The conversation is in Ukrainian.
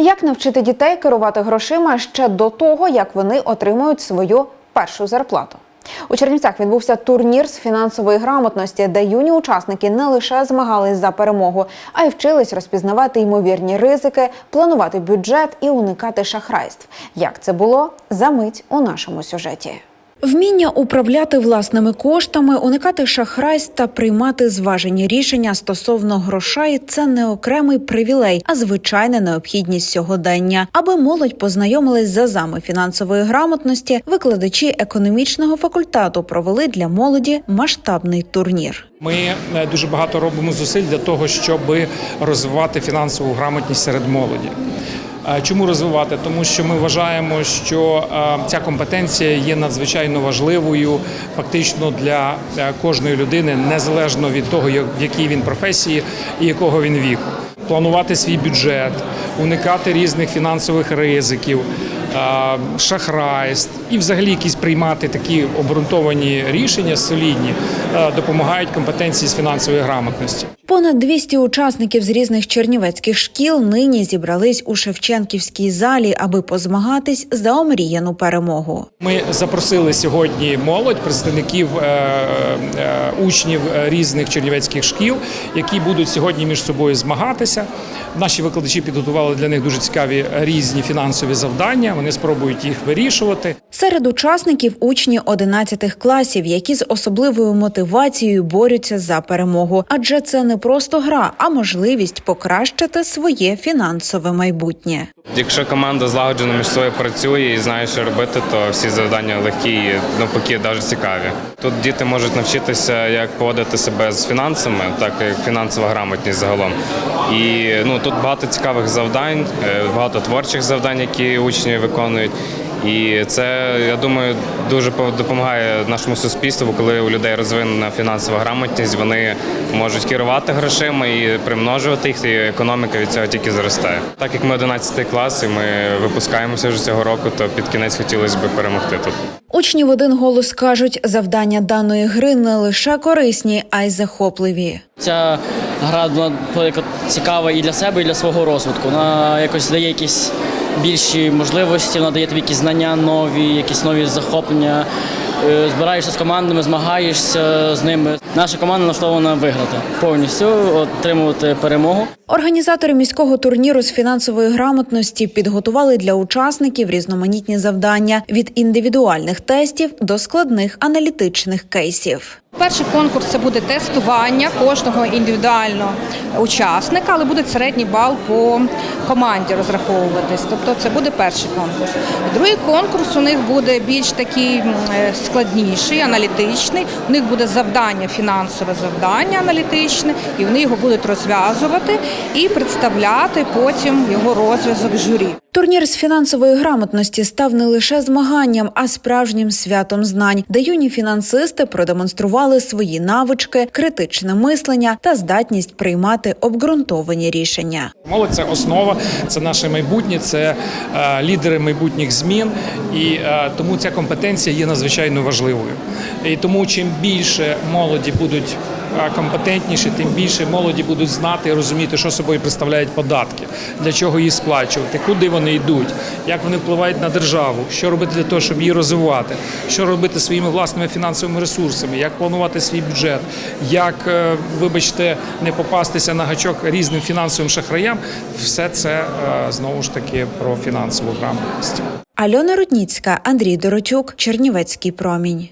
Як навчити дітей керувати грошима ще до того, як вони отримують свою першу зарплату? У Чернівцях відбувся турнір з фінансової грамотності, де юні учасники не лише змагались за перемогу, а й вчились розпізнавати ймовірні ризики, планувати бюджет і уникати шахрайств. Як це було за мить у нашому сюжеті? Вміння управляти власними коштами, уникати шахрайств та приймати зважені рішення стосовно грошей це не окремий привілей, а звичайна необхідність сьогодення. Аби молодь познайомилась з азами фінансової грамотності, викладачі економічного факультету провели для молоді масштабний турнір. Ми е, дуже багато робимо зусиль для того, щоб розвивати фінансову грамотність серед молоді. Е, Чому розвивати? Тому що ми вважаємо, що е, ця компетенція є надзвичайно важливою фактично для е, кожної людини, незалежно від того, в якій він професії і якого він віку. Планувати свій бюджет, уникати різних фінансових ризиків, шахрайств і взагалі якісь приймати такі обґрунтовані рішення солідні допомагають компетенції з фінансової грамотності. Понад 200 учасників з різних чернівецьких шкіл нині зібрались у Шевченківській залі, аби позмагатись за омріяну перемогу. Ми запросили сьогодні молодь, представників е, е, учнів е, різних чернівецьких шкіл, які будуть сьогодні між собою змагатися. Наші викладачі підготували для них дуже цікаві різні фінансові завдання. Вони спробують їх вирішувати. Серед учасників учні 11 класів, які з особливою мотивацією борються за перемогу, адже це не просто гра, а можливість покращити своє фінансове майбутнє. Якщо команда злагоджено між собою працює і знає, що робити, то всі завдання легкі і навпаки дуже цікаві. Тут діти можуть навчитися, як поводити себе з фінансами, так і фінансова грамотність загалом. І ну тут багато цікавих завдань, е, багато творчих завдань, які учні виконують. І це я думаю дуже по- допомагає нашому суспільству, коли у людей розвинена фінансова грамотність, вони можуть керувати грошима і примножувати їх, і економіка від цього тільки зростає. Так як ми 11 клас і ми випускаємося вже цього року, то під кінець хотілося б перемогти тут. Учні в один голос кажуть, завдання даної гри не лише корисні, а й захопливі. Ця гра була цікава і для себе, і для свого розвитку. Вона якось дає якісь більші можливості, вона дає тобі якісь знання нові, якісь нові захоплення. Е, Збираєшся з командами, змагаєшся з ними. Наша команда налаштована виграти повністю, отримувати перемогу. Організатори міського турніру з фінансової грамотності підготували для учасників різноманітні завдання від індивідуальних тестів до складних аналітичних кейсів. Перший конкурс це буде тестування кожного індивідуального учасника, але буде середній бал по команді розраховуватись. Тобто це буде перший конкурс. Другий конкурс у них буде більш такий е, складніший, аналітичний. У них буде завдання, фінансове завдання аналітичне, і вони його будуть розв'язувати і представляти потім його розв'язок журі. Турнір з фінансової грамотності став не лише змаганням, а справжнім святом знань, де юні фінансисти продемонстрували свої навички, критичне мислення та здатність приймати обґрунтовані рішення. Молодь це основа, це наше майбутнє, це е, лідери майбутніх змін, і е, тому ця компетенція є надзвичайно важливою. І тому чим більше молоді будуть компетентніші, тим більше молоді будуть знати і розуміти, що собою представляють податки, для чого їх сплачувати, куди вони йдуть, як вони впливають на державу, що робити для того, щоб її розвивати, що робити своїми власними фінансовими ресурсами, як планувати свій бюджет, як, е, вибачте, не попастися на гачок різним фінансовим шахраям. Все це е, знову ж таки про фінансову грамотність. Альона Рудніцька, Андрій Доротюк, Чернівецький промінь.